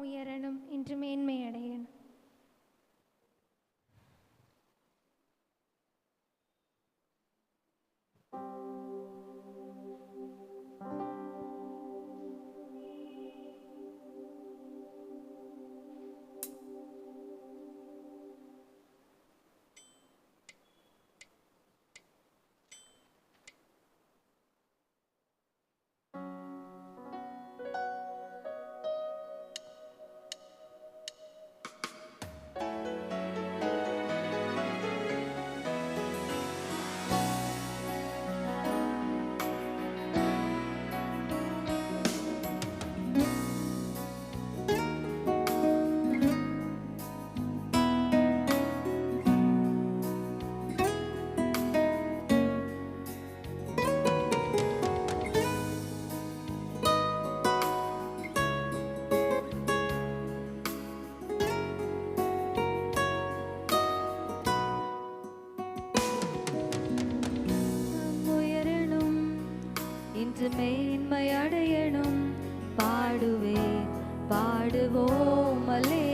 உயரனும் என்று மேன்மையடையணும். என்று மேன்மை அடையணும். பாடுவே பாடுவோம் அல்லே.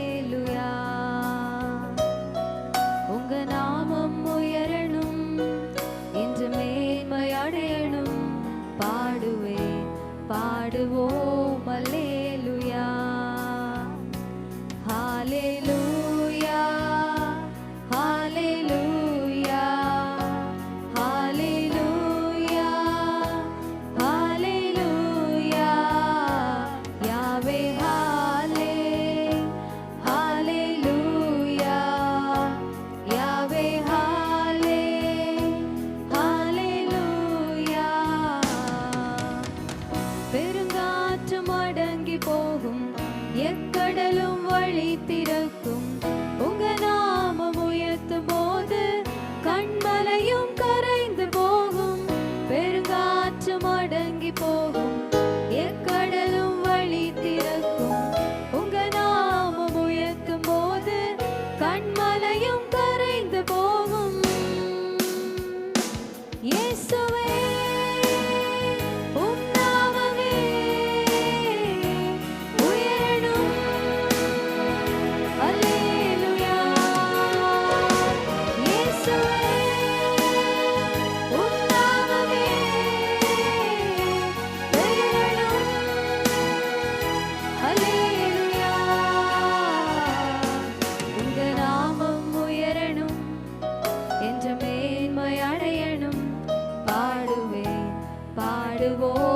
பாடுவோம்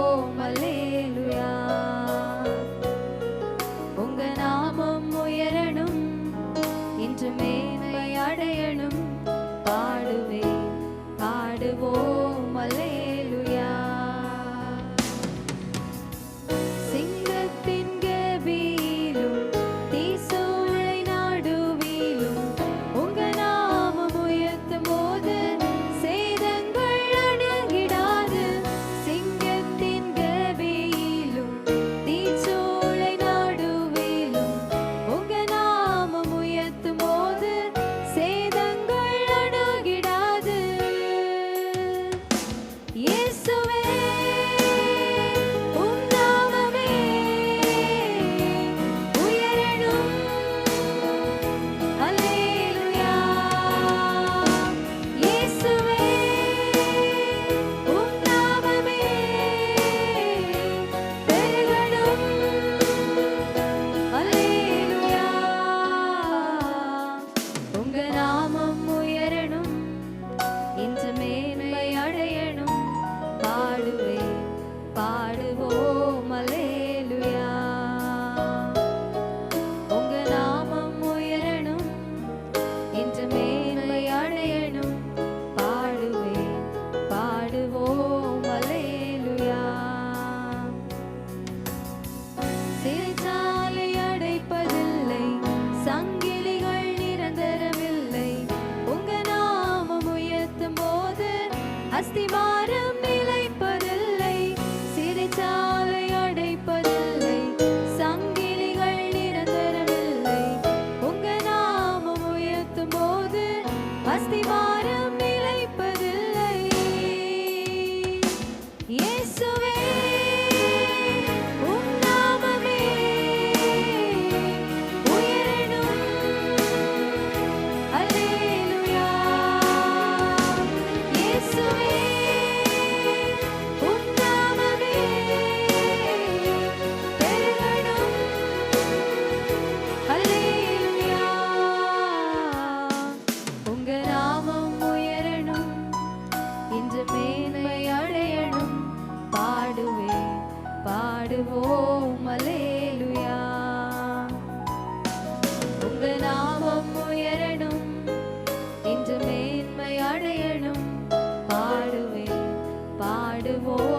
பாடுவோம் அலேலுயா உங்க நாமம் உயரணும் இன்று மேன்மை அடையணும். பாடுவேன் பாடுவோம்.